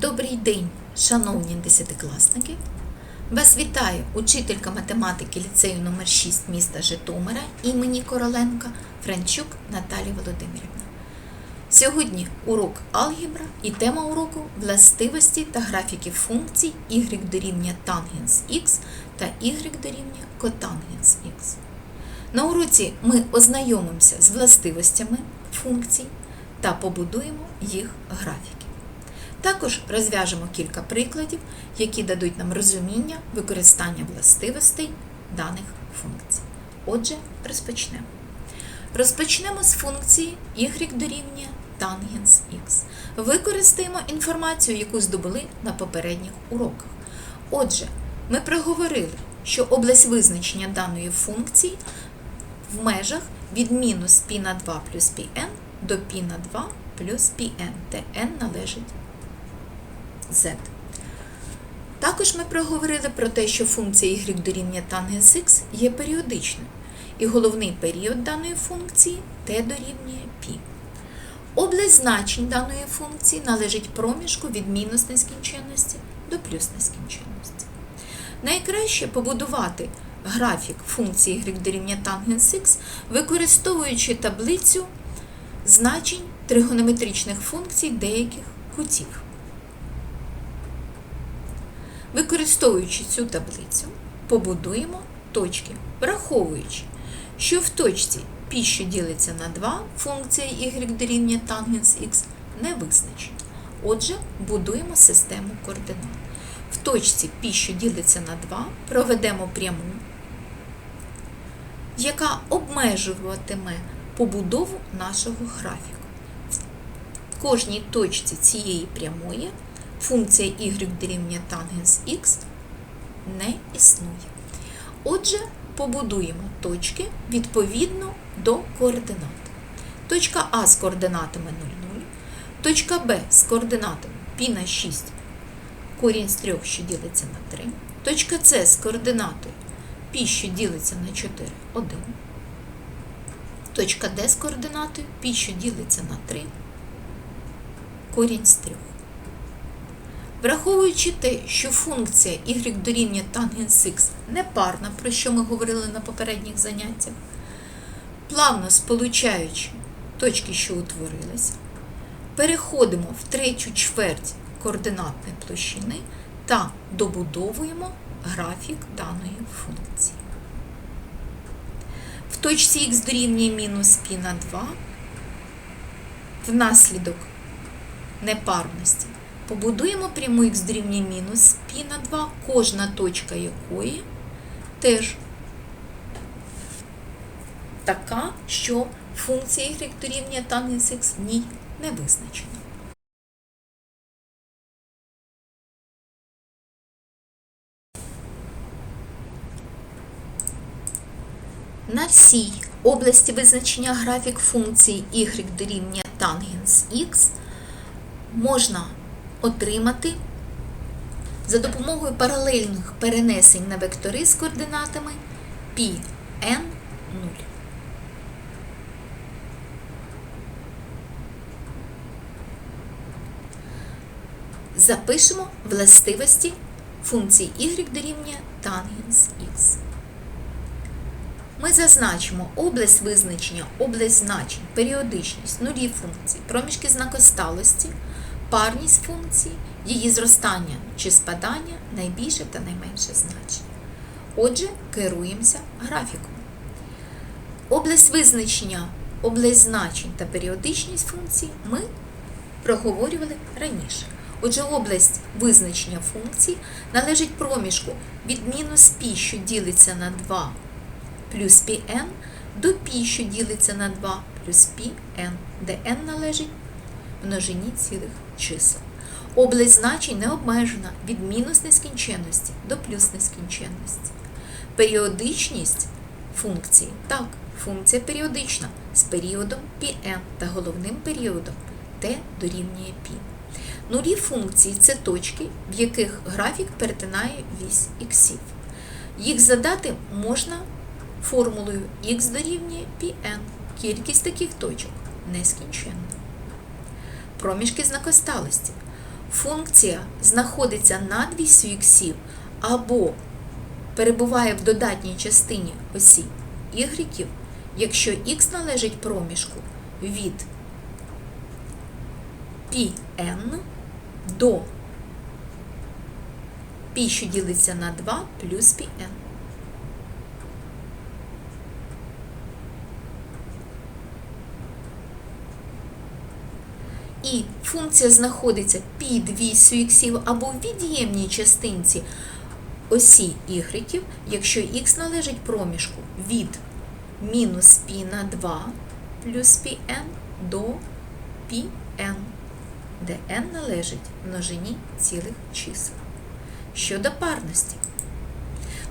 Добрий день, шановні десятикласники! Вас вітає учителька математики ліцею номер 6 міста Житомира імені Короленка Франчук Наталія Володимирівна. Сьогодні урок алгебра і тема уроку властивості та графіки функцій y дорівнює тангенс х та y дорівнює котангенс х. На уроці ми ознайомимося з властивостями функцій та побудуємо їх графіки. Також розв'яжемо кілька прикладів, які дадуть нам розуміння використання властивостей даних функцій. Отже, розпочнемо. Розпочнемо з функції y дорівнює тангенс х. Використаємо інформацію, яку здобули на попередніх уроках. Отже, ми проговорили, що область визначення даної функції в межах від мінус π на 2 плюс πn до π на 2 плюс πn, де n належить z. Також ми проговорили про те, що функція y дорівнює тангенс х є періодичною, і головний період даної функції t дорівнює π. Область значень даної функції належить проміжку від мінус нескінченності до плюс нескінченності. Найкраще побудувати графік функції y дорівнює тангенс х, використовуючи таблицю значень тригонометричних функцій деяких кутів. Використовуючи цю таблицю, побудуємо точки, враховуючи, що в точці π, що ділиться на 2, функція y дорівнює тангенс х не визначена. Отже, будуємо систему координат. В точці π, що ділиться на 2, проведемо пряму, яка обмежуватиме побудову нашого графіку. В кожній точці цієї прямої функція y дорівнює тангенс х не існує. Отже, побудуємо точки відповідно до координат. Точка А з координатами 0, 0, точка Б з координатами π на 6, корінь з 3, що ділиться на 3, точка С з координатою π, що ділиться на 4, 1, точка Д з координатою π, що ділиться на 3, корінь з 3. Враховуючи те, що функція y дорівнює тангенс х непарна, про що ми говорили на попередніх заняттях, плавно сполучаючи точки, що утворилися, переходимо в третю чверть координатної площини та добудовуємо графік даної функції. В точці х дорівнює мінус π на 2 внаслідок непарності Побудуємо пряму х дорівнює мінус π на 2, кожна точка якої теж така, що функція y дорівнює тангенс х в ній не визначена. На всій області визначення графік функції y дорівнює тангенс х можна отримати за допомогою паралельних перенесень на вектори з координатами π, n, 0. Запишемо властивості функції y дорівнює тангенс х. Ми зазначимо область визначення, область значень, періодичність, нулі функцій, проміжки знакосталості, парність функції, її зростання чи спадання, найбільше та найменше значення. Отже, керуємося графіком. Область визначення, область значень та періодичність функцій ми проговорювали раніше. Отже, область визначення функцій належить проміжку від мінус π, що ділиться на 2 плюс πn, до π, що ділиться на 2 плюс πn, де n належить множині цілих чисел. Область значень не обмежена від мінус нескінченності до плюс нескінченності. Періодичність функції. Так, функція періодична з періодом πn та головним періодом t дорівнює π. Нулі функції це точки, в яких графік перетинає вісь іксів. Їх задати можна формулою х дорівнює πn. Кількість таких точок нескінченна. Проміжки знакосталості. функція знаходиться над вісю іксів або перебуває в додатній частині осі y, якщо х належить проміжку від πn до π, що ділиться на 2 плюс πn. І функція знаходиться під вісю іксів або в від'ємній частинці осі y, якщо х належить проміжку від мінус π на 2 плюс πn до πn, де n належить множині цілих чисел. Щодо парності.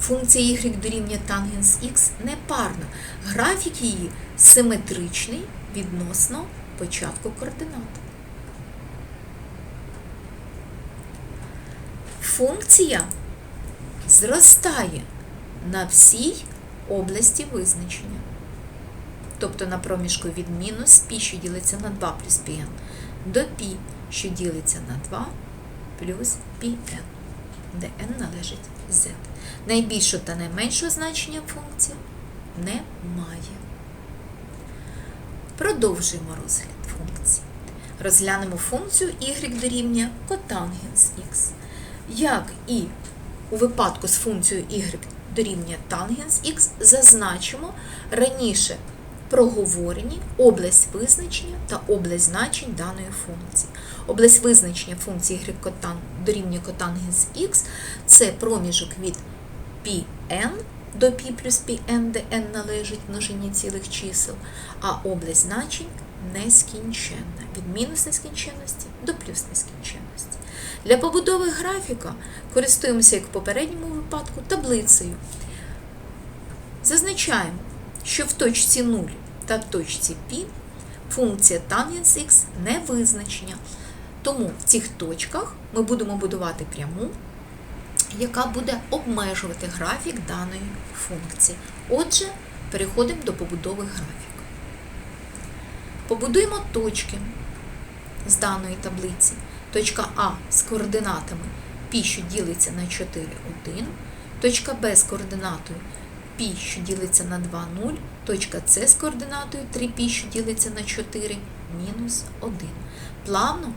Функція y дорівнює тангенс х непарна. Графік її симетричний відносно початку координат. Функція зростає на всій області визначення. Тобто на проміжку від мінус π, що ділиться на 2 плюс πn, до π, що ділиться на 2 плюс πn, де n належить z. Найбільшого та найменшого значення функція немає. Продовжуємо розгляд функції. Розглянемо функцію y дорівнює котангенс х. Як і у випадку з функцією y дорівнює тангенс х, зазначимо раніше проговорені область визначення та область значень даної функції. Область визначення функції y котан дорівнює котангенс х це проміжок від πn до π плюс πn, де n належить множині цілих чисел, а область значень нескінченна, від мінус нескінченності до плюс нескінченності. Для побудови графіка користуємося, як в попередньому випадку, таблицею. Зазначаємо, що в точці 0 та в точці π функція tangents x не визначення. Тому в цих точках ми будемо будувати пряму, яка буде обмежувати графік даної функції. Отже, переходимо до побудови графіка. Побудуємо точки з даної таблиці. Точка А з координатами π, що ділиться на 4, 1, точка Б з координатою π, що ділиться на 2, 0, точка С з координатою 3π, що ділиться на 4, мінус 1. Плавно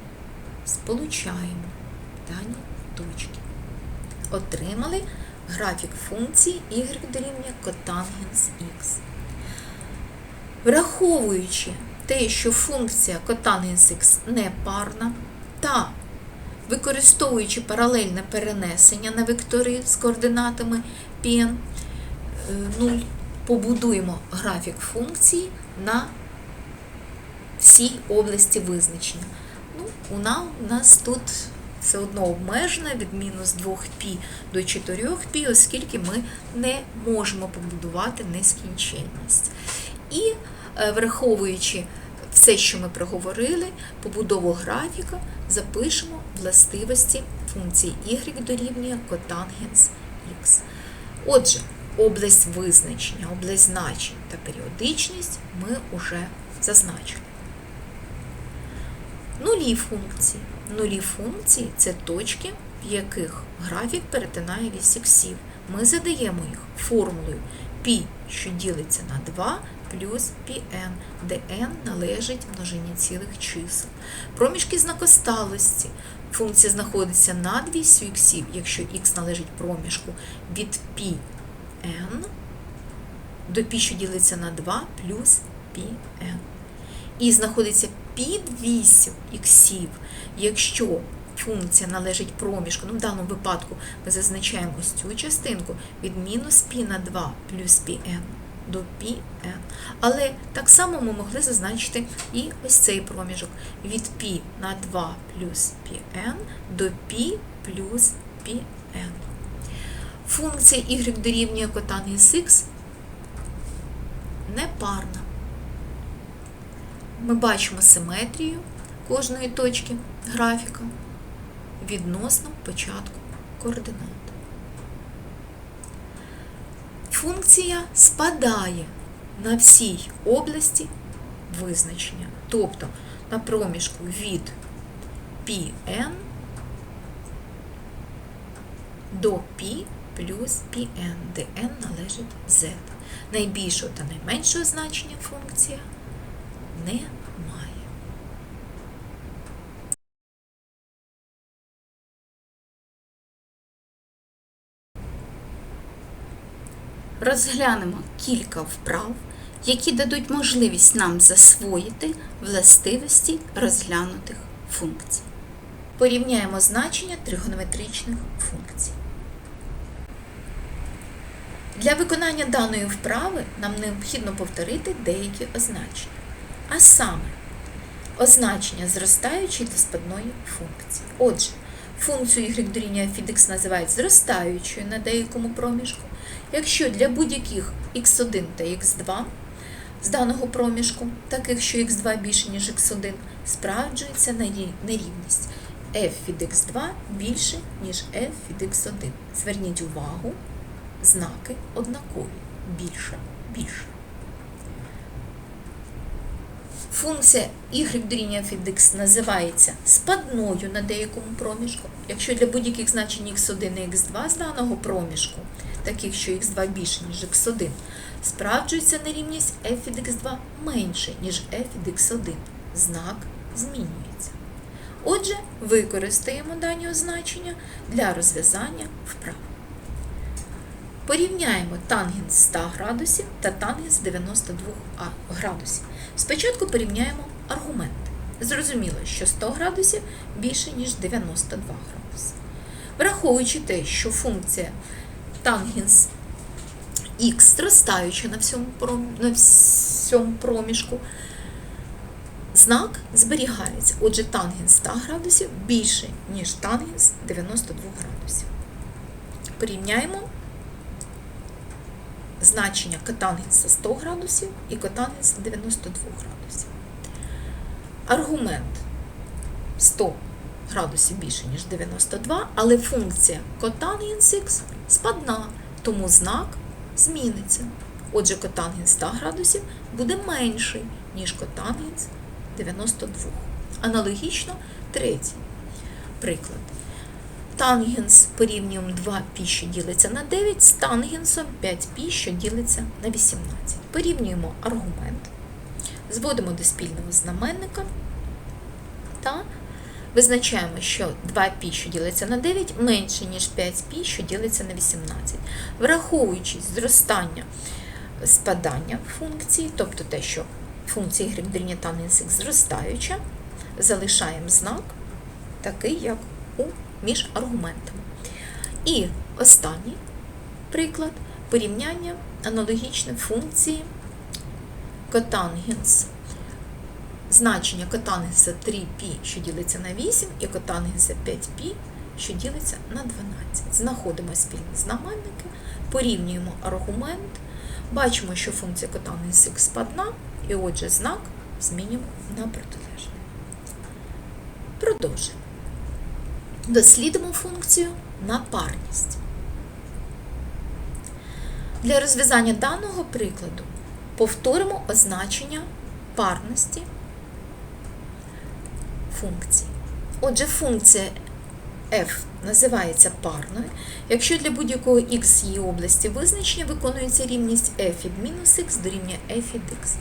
сполучаємо дані точки. Отримали графік функції y дорівнює котангенс х. Враховуючи те, що функція котангенс х не парна, та використовуючи паралельне перенесення на вектори з координатами Pn 0, е, побудуємо графік функції на всій області визначення. Ну, У нас тут все одно обмежена від мінус 2π до 4π, оскільки ми не можемо побудувати нескінченність. І е, враховуючи все, що ми проговорили, побудову графіка, запишемо властивості функції y дорівнює котангенс х. Отже, область визначення, область значень та періодичність ми вже зазначили. Нулі функції. Нулі функції це точки, в яких графік перетинає вісь іксів. Ми задаємо їх формулою π, що ділиться на 2 плюс πn, де n належить множині цілих чисел. Проміжки знакосталості. Функція знаходиться над вісю іксів, якщо х належить проміжку від πn до π, що ділиться на 2 плюс πn. І знаходиться під вісю іксів, якщо функція належить проміжку, ну в даному випадку ми зазначаємо ось цю частинку від мінус π на 2 плюс πn до Pn. Але так само ми могли зазначити і ось цей проміжок від π на 2 плюс Pn до π плюс Pn. Функція y дорівнює котангенс Х непарна. Ми бачимо симетрію кожної точки графіка відносно початку координат функція спадає на всій області визначення, тобто на проміжку від Pn до P плюс Pn, де n належить Z. Найбільшого та найменшого значення функція не Розглянемо кілька вправ, які дадуть можливість нам засвоїти властивості розглянутих функцій. Порівняємо значення тригонометричних функцій. Для виконання даної вправи нам необхідно повторити деякі означення. А саме, означення зростаючої та спадної функції. Отже, функцію y дорівнює фідекс називають зростаючою на деякому проміжку, якщо для будь-яких x1 та x2 з даного проміжку, таких, що x2 більше, ніж x1, справджується нерівність f від x2 більше, ніж f від x1. Зверніть увагу, знаки однакові. Більше, більше. Функція y дорівнює f від x називається спадною на деякому проміжку, якщо для будь-яких значень x1 і x2 з даного проміжку, таких, що x2 більше, ніж x1, справджується нерівність f від x2 менше, ніж f від x1. Знак змінюється. Отже, використаємо дані означення для розв'язання вправ. Порівняємо тангенс 100 градусів та тангенс 92 градусів. Спочатку порівняємо аргументи. Зрозуміло, що 100 градусів більше, ніж 92 градуси. Враховуючи те, що функція тангенс х зростаюча на всьому, пром- на всьому проміжку, знак зберігається. Отже, тангенс 100 градусів більше, ніж тангенс 92 градусів. Порівняємо значення котангенса 100 градусів і котангенса 92 градусів. Аргумент 100 градусів більше, ніж 92, але функція котангенс х спадна, тому знак зміниться. Отже, котангенс 100 градусів буде менший, ніж котангенс 92. Аналогічно третій приклад Тангенс порівнюємо 2π, що ділиться на 9, з тангенсом 5π, що ділиться на 18. Порівнюємо аргумент, зводимо до спільного знаменника та визначаємо, що 2π, що ділиться на 9, менше, ніж 5π, що ділиться на 18. Враховуючи зростання спадання функції, тобто те, що функція y дорівнює тангенс х зростаюча, залишаємо знак такий, як у між аргументами. І останній приклад порівняння аналогічної функції котангенс. Значення котангенса 3π, що ділиться на 8, і котангенса 5π, що ділиться на 12. Знаходимо спільні знаменники, порівнюємо аргумент, бачимо, що функція котангенс х складна, і отже знак змінюємо на протилежний. Продовжуємо. Дослідимо функцію на парність. Для розв'язання даного прикладу повторимо означення парності функції. Отже, функція f називається парною, якщо для будь-якого x її області визначення виконується рівність f від мінус x дорівнює f від x.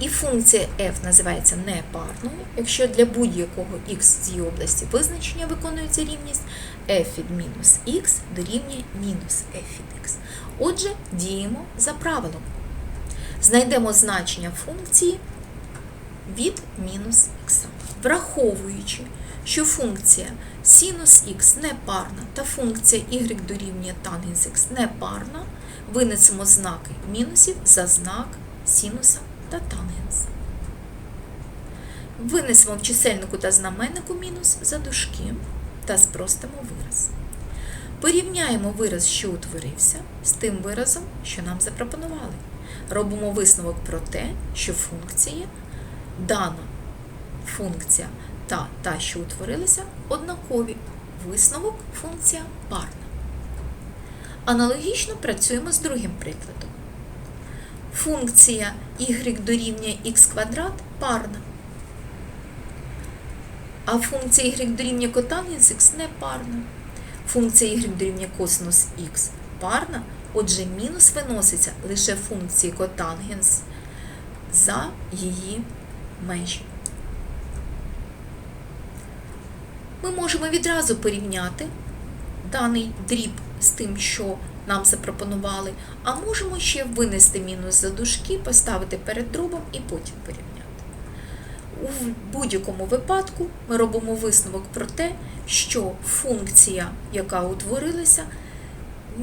І функція f називається непарною, якщо для будь-якого x з її області визначення виконується рівність f від мінус x дорівнює мінус f від x. Отже, діємо за правилом. Знайдемо значення функції від мінус х. Враховуючи, що функція синус х непарна та функція y дорівнює тангенс х непарна, винесемо знаки мінусів за знак синуса та тангенса. Винесемо в чисельнику та знаменнику мінус за дужки та спростимо вираз. Порівняємо вираз, що утворився, з тим виразом, що нам запропонували. Робимо висновок про те, що функції дана функція та та, що утворилися, однакові. Висновок функція парна. Аналогічно працюємо з другим прикладом. Функція y дорівнює х квадрат парна. А функція y дорівнює котангенс х не парна. Функція y дорівнює косинус х парна, отже, мінус виноситься лише функції котангенс за її межі. Ми можемо відразу порівняти даний дріб з тим, що нам запропонували, а можемо ще винести мінус за дужки, поставити перед дробом і потім порівняти. У будь-якому випадку ми робимо висновок про те, що функція, яка утворилася,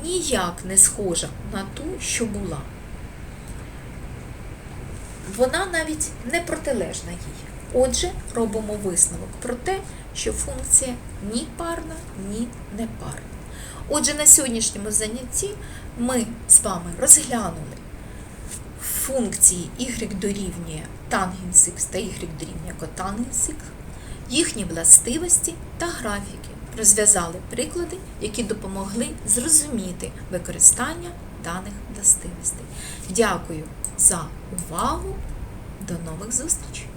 ніяк не схожа на ту, що була. Вона навіть не протилежна їй. Отже, робимо висновок про те, що функція ні парна, ні не парна. Отже, на сьогоднішньому занятті ми з вами розглянули функції y дорівнює тангенс х та y дорівнює котангенс х, їхні властивості та графіки. Розв'язали приклади, які допомогли зрозуміти використання даних властивостей. Дякую за увагу. До нових зустрічей!